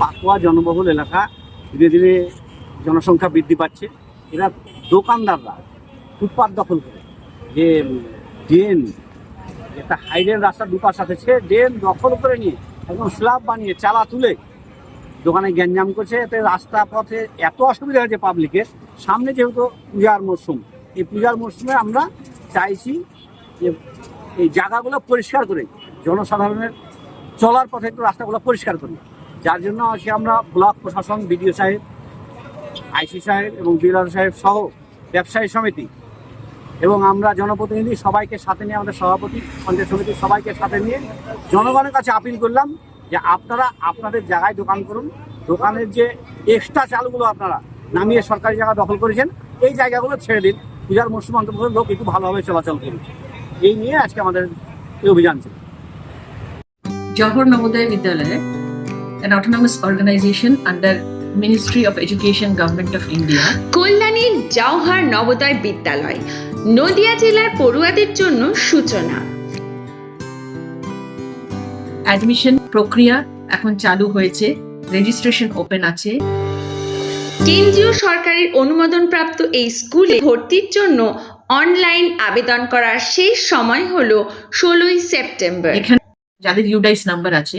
পাকুয়া জনবহুল এলাকা ধীরে ধীরে জনসংখ্যা বৃদ্ধি পাচ্ছে। এরা দোকানদাররা ফুটপাত দখল করে। যে ড্রেন, একটা হাইডেন রাস্তা দুপাশ আছে, সে ড্রেন দখল করে নিয়ে একদম স্ল্যাব বানিয়ে চালা তুলে দোকানে গ্যাঞ্জাম করছে। এতে রাস্তা পথে এত অসুবিধা হয়েছে পাবলিকের সামনে যেহেতু পূজার মরশুম, এই পূজার মরশুমে আমরা চাইছি যে এই জায়গাগুলো পরিষ্কার করে, জনসাধারণের চলার পথে একটু রাস্তাগুলো পরিষ্কার করি। যার জন্য আজকে আমরা ব্লক প্রশাসন বিডিও সাহেব আইসি সাহেব এবং বিএলআর সাহেব সহ ব্যবসায়ী সমিতি এবং আমরা জনপ্রতিনিধি সবাইকে সাথে নিয়ে আমাদের সভাপতি পঞ্চায়েত সমিতির সবাইকে সাথে নিয়ে জনগণের কাছে আপিল করলাম যে আপনারা আপনাদের জায়গায় দোকান করুন। দোকানের যে এক্সট্রা চালগুলো আপনারা নামিয়ে সরকারি জায়গা দখল করেছেন এই জায়গাগুলো ছেড়ে দিন। পূজার মরশুম অন্তর্গত লোক একটু ভালোভাবে চলাচল করুন এই নিয়ে আজকে আমাদের এই অভিযান ছিল Johor Navodaya Vidyalaya, an autonomous organization under Ministry of Education, Government of India, কল্যাণীর Jawahar Navodaya বিদ্যালয় নদিয়া জেলার পড়ুয়াদের জন্য সূচনা। অ্যাডমিশন প্রক্রিয়া এখন চালু হয়েছে রেজিস্ট্রেশন ওপেন আছে। কেন্দ্রীয় সরকারের অনুমোদনপ্রাপ্ত এই স্কুলে ভর্তির জন্য অনলাইন আবেদন করার শেষ সময় হলো ষোলোই সেপ্টেম্বর। এখানে যাদের ইউডাইস নাম্বার আছে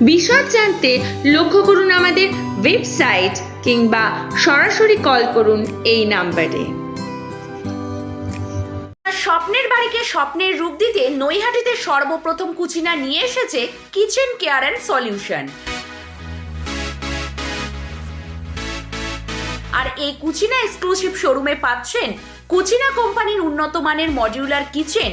বিশদ জানতে লক্ষ্য করুন আমাদের ওয়েবসাইট কিংবা সরাসরি কল করুন এই নাম্বারে। স্বপ্নের বাড়িকে স্বপ্নের রূপ দিতে নৈহাটিতে সর্বপ্রথম কুচিনা নিয়ে এসেছে কিচেন কেয়ার অ্যান্ড সলিউশন। আর এই কুচিনা এক্সক্লুসিভ শোরুমে পাচ্ছেন কুচিনা কোম্পানির উন্নত মানের modular kitchen